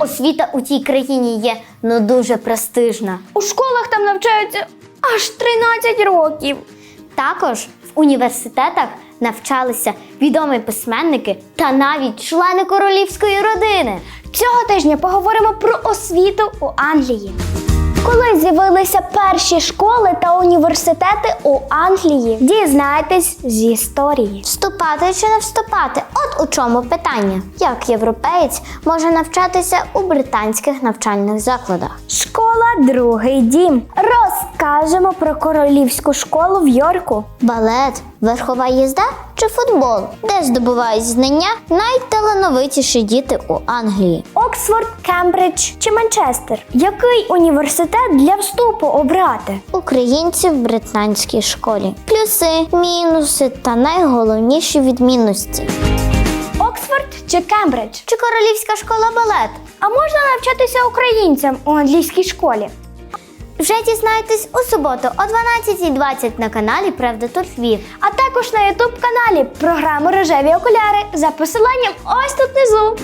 освіта у тій країні є ну дуже престижна. У школах там навчаються аж 13 років. Також в університетах навчалися відомі письменники та навіть члени королівської родини. Цього тижня поговоримо про освіту у Англії. Коли з'явилися перші школи та університети у Англії, дізнайтесь з історії. Вступати чи не вступати? От у чому питання. Як європеєць може навчатися у британських навчальних закладах? Школа Другий дім. Розкажемо про королівську школу в Йорку. Балет, верхова їзда чи футбол, де здобувають знання найталановитіші діти у Англії. Оксфорд, Кембридж чи Манчестер. Який університет для вступу обрати? Українці в британській школі. Плюси, мінуси та найголовніші відмінності. Оксфорд чи Кембридж? Чи королівська школа балет? А можна навчатися українцям у англійській школі? Вже дізнаєтесь у суботу о 12.20 на каналі Правда тут Львів. А також на ютуб каналі програми Рожеві окуляри за посиланням ось тут внизу.